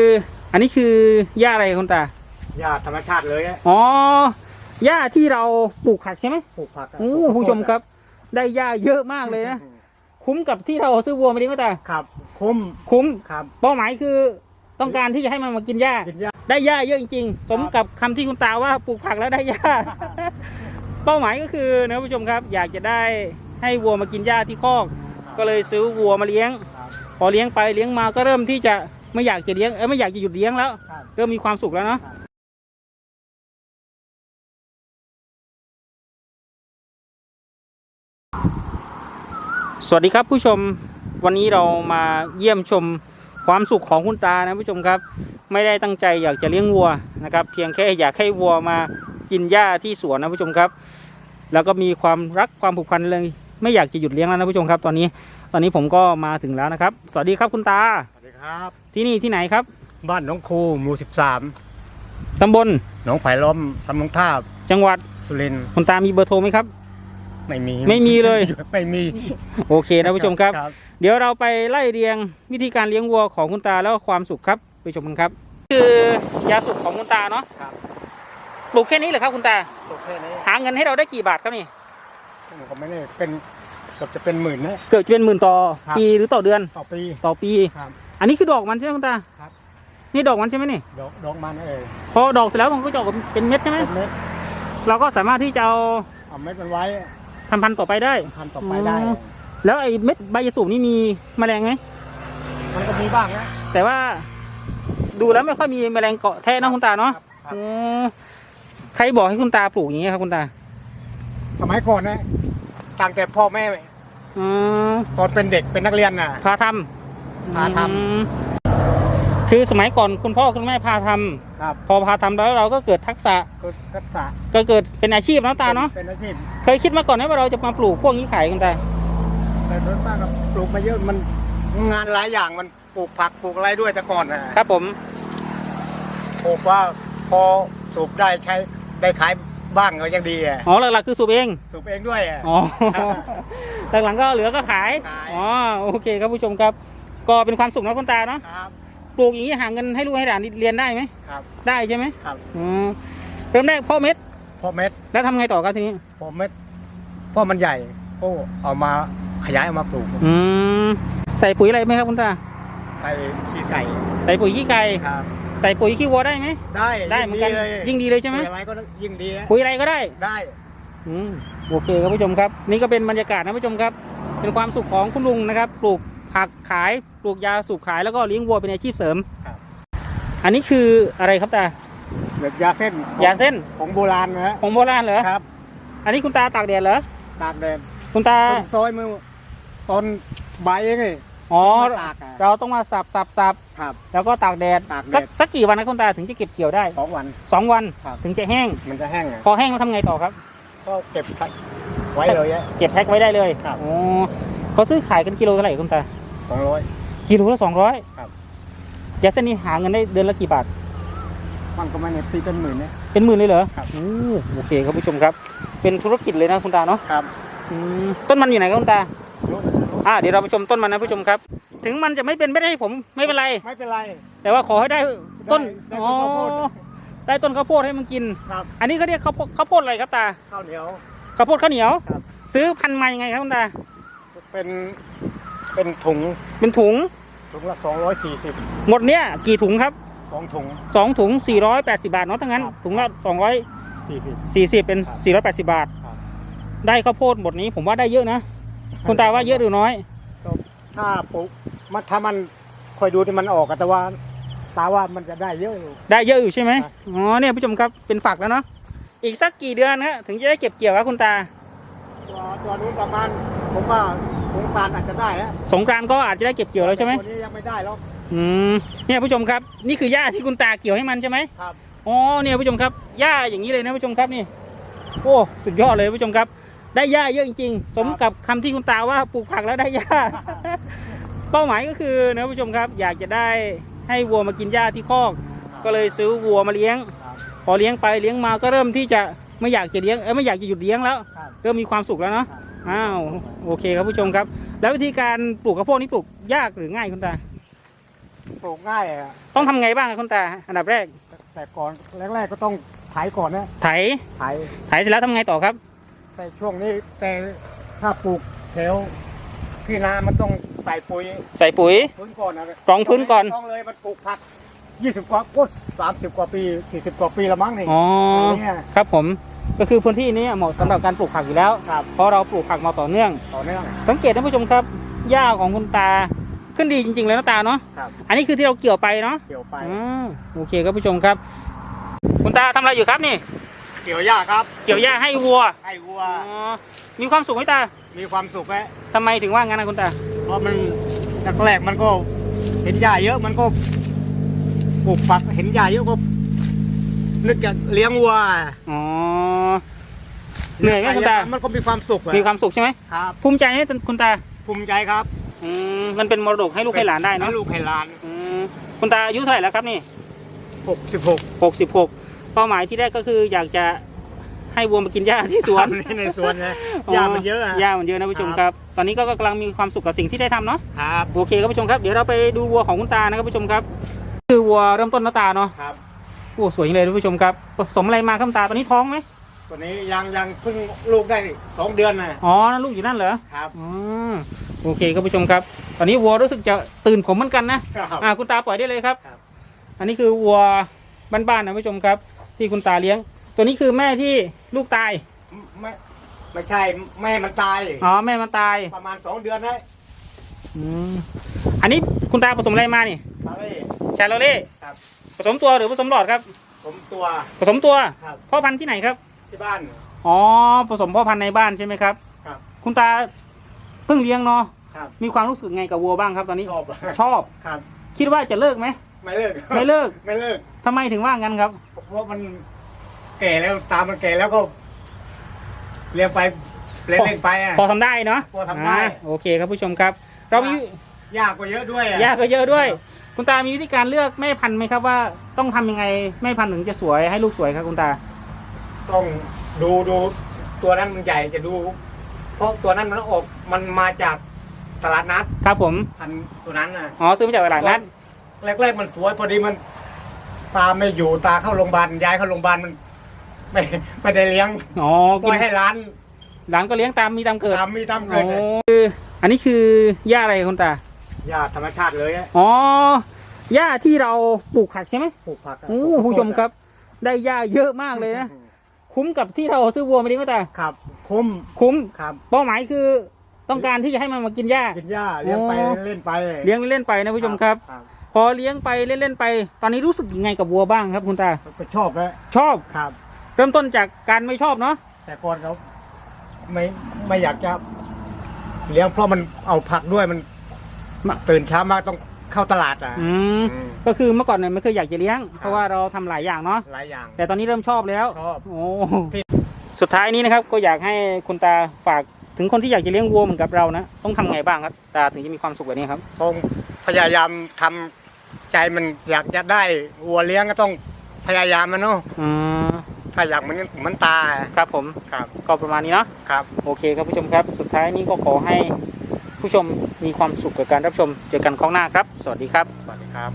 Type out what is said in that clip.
คืออันนี้คือหญ้าอะไรคุณตาหญ้าธรรมชาติเลยอะอ๋อหญ้าที่เราปลูกผักใช่ไหมปลูกผักะโอ้ปลูกผู้ชมครับ ได้หญ้าเยอะมากเลยนะคุ้มกับที่เราซื้อวัวมาเลี้ยงก็ตาครับ คุ้มคุ้มครับเป้าหมายคือต้องการที่จะให้มันมากินหญ้ากินหญ้าได้หญ้าเยอะจริงๆ สมกับคำที่คุณตาว่าปลูกผักแล้วได้หญ้า เป้าหมายก็คือนะผู้ชมครับ อยากจะได้ให้วัวมากินหญ้าที่คอก ก็เลยซื้อวัวมาเลี้ยงครับพอเลี้ยงไปเลี้ยงมาก็เริ่มที่จะ ไม่อยากจะเลี้ยงเออไม่อยากจะหยุดเลี้ยงแล้วครับ เริ่มมีความสุขแล้วเนาะครับ สวัสดีครับผู้ชมวันนี้เรามาเยี่ยมชมความสุขของคุณตานะผู้ชมครับ ไม่ได้ตั้งใจอยากจะเลี้ยงวัวนะครับ เพียงแค่อยากให้วัวมากินหญ้าที่สวนนะผู้ชมครับ แล้วก็มีความรักความผูกพันเลย ไม่อยากจะหยุดเลี้ยงแล้วนะผู้ชมครับ ตอนนี้ ตอนนี้ผมก็มาถึงแล้วนะครับ สวัสดีครับคุณตาสวัสดี ครับ ที่นี่ที่ไหนครับ บ้านหน้องคูหมู่สิบสามตำบลหนองไผ่ล้อมตำลงท่าบจังหวัดสุรินทร์คุณตามีเบอร์โทรไหมครับ ไม่มีไม่มีเลย ไม่มีโอเคนะผู้ชมครับ เดี๋ยวเราไปไล่เรียงวิธีการเลี้ยงวัวของคุณตาแล้วก็ความสุขครับไปชมกันครับ คือยาสุกของคุณตาเนาะครับปลูกแค่นี้เหรอครับคุณตาโอเคนี้หาเงินให้เราได้กี่บาทครับนี่ผมก็ไม่ได้เป็นเกือบจะเป็นหมื่นนะเกือบจะเป็นหมื่นต่อครับปีหรือต่อเดือนต่อปีต่อปีครับ อันนี้คือดอกมันใช่ไหมคุณตาครับ นี่ดอกมันใช่ไหมนี่ ดอกดอกมันเอ่ยพอดอกเสร็จแล้วมันก็จะออกเป็นเม็ดใช่ไหมเป็นเม็ดเราก็สามารถที่จะเอาเอาเม็ดมันไว้ทำพันธุ์ต่อไปได้ พันต่อไปได้ อ๋อ แล้วไอ้เม็ดใบยาสูบนี่มีแมลงไหมมันก็มีบ้างนะแต่ว่าดูแล้วไม่ค่อยมีแมลงเกาะแทะนะคุณตาเนาะครับครับอ๋อใครบอกให้คุณตาปลูกอย่างนี้ยครับคุณตาสมัยก่อนนะตั้งแต่พ่อแม่อ๋อตอนเป็นเด็กเป็นนักเรียนน่ะพาทำ พาทำอืมคือสมัยก่อนคุณพ่อคุณแม่พาทำครับพอพาทำแล้วเราก็เกิดทักษะก็ทักษะก็เกิดเป็นอาชีพแล้วตาเนาะเป็นอาชีพเคยคิดมาก่อนไหมว่าเราจะมาปลูกพวกนี้ขายคุณตาแต่ส่วนมากก็ปลูกมาเยอะมันงานหลายอย่างมันปลูกผักปลูกอะไรด้วยแต่ก่อนนะครับผมปลูกว่าพอสูบได้ใช้ได้ขายบ้างก็ยังดีอะอ๋อหลักๆคือสูบเอง สูบเองด้วยอะอ๋อ หลังๆก็เหลือก็ขาย ขาย อ๋อ โอเคครับผู้ชมครับ ก็เป็นความสุขนะคุณตาเนาะครับ ปลูกอย่างนี้หาเงินให้ลูกให้หลานเรียนได้ไหมครับ ได้ใช่ไหมครับ อืมเริ่มแรกพ่อเม็ดพอเม็ดแล้วทำไงต่อครับทีนี้พอเม็ดพอมันใหญ่ก็เอามาขยายเอามาปลูกอืมใส่ปุ๋ยอะไรไหมครับคุณตาใส่ขี้ไก่ใส่ปุ๋ยขี้ไก่ ครับ ใส่ปุ๋ยขี้วัวได้ไหม ได้ได้เหมือนกัน ยิ่งดีเลยใช่ไหม ปุ๋อะไรก็ยิ่งดีนะปุ๋ยอะไรก็ได้ ได้ อืมโอเคครับผู้ชมครับ นี่ก็เป็นบรรยากาศนะผู้ชมครับ เป็นความสุขของคุณลุงนะครับ ปลูก ผักขายปลูกยาสูบขายแล้วก็เลี้ยงวัวเป็นอาชีพเสริม ครับ อันนี้คืออะไรครับตาแบบยาเส้นยาเส้นของโบราณนะฮะของโบราณเหรอครับ อันนี้คุณตาตากแดดเหรอตากแดดคุณตาต้นซอยมือตอนใบเองไงอ๋อตากอะเราต้องมาสับสับสับครับ แล้วก็ตากแดดตากแดดสักสักกี่วันนะคุณตาถึงจะเก็บเกี่ยวได้สองวันสองวันครับถึงจะแห้งมันจะแห้งอะพอแห้งแล้วทำไงต่อครับ ก็เก็บไว้เลยอะเก็บแพ็คไว้ได้เลยครับอ๋อเขาซื้อขายกันกิโลเท่าไหร่คุณตา สองร้อยกิโลละสองร้อยครับยาเส้นนี้หาเงินได้เดือนละกี่บาท มันก็ไม่ในปีเป็นหมื่นเนี่ย เป็นหมื่นเลยเหรอครับ โอ้โอเคครับผู้ชมครับ เป็นธุรกิจเลยนะคุณตาเนาะครับอืมต้นมันอยู่ไหนครับคุณตานู้นอ่าเดี๋ยวเราไปชมต้นมันนะผู้ชมครับ ถึงมันจะไม่เป็นไม่ได้ผมไม่เป็นไร ไม่เป็นไร แต่ว่าขอให้ได้ต้นได้ได้อ๋อต้นข้าวโพดได้ต้นข้าวโพดให้มันกิน ครับอันนี้เขาเรียกข้าวโพดข้าวโพดอะไรครับตา ข้าวเหนียว ข้าวโพดข้าวเหนียว ครับ ซื้อพันธุ์มายังไงครับคุณตา เป็น เป็นถุงเป็นถุงถุงละสองร้อยสี่สิบหมดเนี้ยกี่ถุงครับสองถุงสองถุงสี่ร้อยแปดสิบาทเนาะทั้งนั้น ครับ ถุงละสองร้อยสี่สิบสี่สิบเป็น ครับสี่ร้อยแปดสิบาท ครับได้ข้าวโพดหมดนี้ผมว่าได้เยอะนะ คุณตาว่าเยอะหรือน้อย ก็ถ้าปลูกมันถ้ามันคอยดูที่มันออกอะแต่ว่าตาว่ามันจะได้เยอะอยู่ ได้เยอะอยู่ใช่ไหมครับ อ๋อเนี่ยผู้ชมครับเป็นฝักแล้วเนาะ อีกสักกี่เดือนนะถึงจะได้เก็บเกี่ยวครับคุณตา ตัวตัวนู้นประมาณผมว่า สงกรารอาจจะได้แล้วสงกรานต์ก็อาจจะได้เก็บเกี่ยวแล้วใช่ไหมตัวนี้ยังไม่ได้แล้วอืมเนี่ยผู้ชมครับ นี่คือหญ้าที่คุณตาเกี่ยวให้มันใช่ไหมครับอ๋อเนี่ยผู้ชมครับหญ้าอย่างนี้เลยนะผู้ชมครับนี่ โอ้สุดยอดเลยผู้ชมครับ ได้หญ้าเยอะจริงๆ สมกับคำที่คุณตาว่าปลูกผักแล้วได้หญ้า เป้าหมายก็คือนะผู้ชมครับ อยากจะได้ให้วัวมากินหญ้าที่คอก ก็เลยซื้อวัวมาเลี้ยง ครับ พอเลี้ยงไปเลี้ยงมาก็เริ่มที่จะไม่อยากจะเลี้ยงเออไม่อยากจะหยุดเลี้ยงแล้ว ครับ เริ่มมีความสุขแล้วเนาะครับ อ้าวโอเคครับผู้ชมครับ แล้ววิธีการปลูกข้าวโพดนี่ปลูกยากหรือง่ายคุณตา ปลูกง่ายอะต้องทำไงบ้างครับคุณตา อันดับแรกแต่ก่อนแรกๆก็ต้องไถก่อนนะไถไถไถเสร็จแล้วทำไงต่อครับ แต่ช่วงนี้แต่ถ้าปลูกแถวที่นามันต้องใส่ปุ๋ยใส่ปุ๋ย พื้นก่อนนะรองพื้นก่อน ต้องเลยมันปลูกผักยี่สิบกว่าก็สามสิบกว่าปีสี่สิบกว่าปีละมั้งนี่อ๋อ เนี่ยครับผม ก็คือพื้นที่นี้เหมาะสำหรับการปลูกผักอยู่แล้ว ครับ เพราะเราปลูกผักมาต่อเนื่อง ต่อเนื่อง สังเกตท่านผู้ชมครับหญ้าของคุณตาขึ้นดีจริง ๆ เลยนะตาเนาะครับอันนี้คือที่เราเกี่ยวไปเนาะเกี่ยวไป อ่าโอเคครับผู้ชมครับ คุณตาทำอะไรอยู่ครับนี่ เกี่ยวหญ้าครับเกี่ยวหญ้าให้วัวให้วัว อ๋อมีความสุขไหมตามีความสุขไหมทำไมถึงว่างั้นนะคุณตา เพราะมันแรกๆมันก็ เห็นหญ้าเยอะมันก็ปลูกผัก เห็นหญ้าเยอะก็ นึกจะเลี้ยงวัวอ๋อเหนื่อยไหมคุณตา มันก็มีความสุขอะมีความสุขใช่ไหมครับภูมิใจไหมคุณตาภูมิใจครับอืมมันเป็นมรดกให้ลูกให้หลานได้เนอะให้ลูกให้หลานอืมคุณตาอายุเท่าไหร่แล้วครับนี่หกสิบหกหกสิบหกเป้าหมายที่แรกก็คืออยากจะให้วัวมากินหญ้าที่สวนในสวนนะหญ้ามันเยอะอะหญ้ามันเยอะนะผู้ชมครับ ตอนนี้ก็กำลังมีความสุขกับสิ่งที่ได้ทำเนาะครับโอเคครับผู้ชมครับเดี๋ยวเราไปดูวัวของคุณตานะครับผู้ชมครับ คือวัวเริ่มต้นหน้าตาเนาะครับ โอ้สวยจังเลยท่านผู้ชมครับผสมอะไรมาครับตาตอนนี้ท้องไหมตัวนี้ยังยังเพิ่งลูกได้สองเดือนนะอ๋อนั่นลูกอยู่นั่นเหรอครับอืมโอเคครับผู้ชมครับ ตอนนี้วัวรู้สึกจะตื่นผมเหมือนกันนะครับอ่าคุณตาปล่อยได้เลยครับครับ อันนี้คือวัวบ้านๆนะผู้ชมครับ ที่คุณตาเลี้ยง ตัวนี้คือแม่ที่ลูกตายไม่ไม่ใช่แม่มันตายอ๋อแม่มันตายประมาณสองเดือนได้อืมอันนี้คุณตาผสมอะไรมานี่ตายเลยชาโลเล่ครับ ผสมตัวหรือผสมหลอดครับ ผมตัวผสมตัวครับพ่อพันธุ์ที่ไหนครับ ที่บ้าน อ๋อผสมพ่อพันธุ์ในบ้านใช่ไหมครับ ครับ คุณตาเพิ่งเลี้ยงเนาะครับมีความรู้สึกไงกับวัวบ้างครับตอนนี้ชอบชอบครับ คิดว่าจะเลิกไหมไม่เลิกไม่เลิกไม่เลิกทำไมถึงว่างั้นครับ เพราะมันแก่แล้วตามมันแก่แล้วก็เลี้ยงไปเล่นเล่นไปอะพอทำได้เนาะพอทำได้าโอเคครับผู้ชมครับ เรามียากกว่าเยอะด้วยอะยากก็เยอะด้วย คุณตามีวิธีการเลือกแม่พันธุ์ไหมครับว่าต้องทำยังไงแม่พันธุ์ถึงจะสวยให้ลูกสวยครับคุณตา ต้องดูดูตัวนั้นมันใหญ่จะดู เพราะตัวนั้นมันออกมันมาจากตลาดนัดครับผมพันธุ์ตัวนั้นนะอ๋อซื้อมาจากตลาดนัดแรกๆมันสวยพอดีมัน ตาไม่อยู่ตาเข้าโรงพยาบาลย้ายเข้าโรงพยาบาลมัน ไม่ไม่ได้เลี้ยงอ๋อปกิล่อนยให้ร้านหลังก็เลี้ยงตามมีตามเกิดตามมีตามอ๋เกิดอคืออันนี้คือหญ้าอะไรคุณตา ยาธรรมชาติเลยอะอ๋อหญ้าที่เราปลูกผักใช่ไหมปลูกผักอะโอ้ผู้ชมครับ ได้หญ้าเยอะมากเลยนะ คุ้มกับที่เราซื้อวัวมาเลี้ยงไหมตาครับ คุ้มคุ้มครับ เป้าหมายคือต้องการที่จะให้มันมากินหญ้า กินหญ้าเลี้ยงไปอ๋อเล่นไปเลี้ยงเล่นๆไปนะผู้ชมครับครับ พอเลี้ยงไปเล่นๆไป ตอนนี้รู้สึกยังไงกับวัวบ้างครับคุณตาก็ชอบแล้วชอบครับ เริ่มต้นจากการไม่ชอบเนาะแต่ก่อนเขาไม่ไม่อยากจะเลี้ยงเพราะมันเอาผักด้วยมัน มาตื่นเช้ามาต้องเข้าตลาดอะอืมอืมก็คือเมื่อก่อนเนี่ยไม่เคยอยากจะเลี้ยงครับเพราะว่าเราทำหลายอย่างเนาะหลายอย่าง แต่ตอนนี้เริ่มชอบแล้วชอบ โอ้สุดท้ายนี้นะครับ ก็อยากให้คุณตาฝากถึงคนที่อยากจะเลี้ยงวัวเหมือนกับเรานะต้องทำไงบ้างครับตาถึงจะมีความสุขแบบนี้ครับ ต้องพยายามทำใจมันอยากจะได้วัวเลี้ยงก็ต้องพยายามมันเนาะอืมถ้าอยากเหมันเหมันตาครับผมครับก็ประมาณนี้เนาะ ครับ โอเคครับผู้ชมครับ สุดท้ายนี้ก็ขอให้ ผู้ชมมีความสุขกับการรับชม เจอกันครั้งหน้าครับ สวัสดีครับ สวัสดีครับ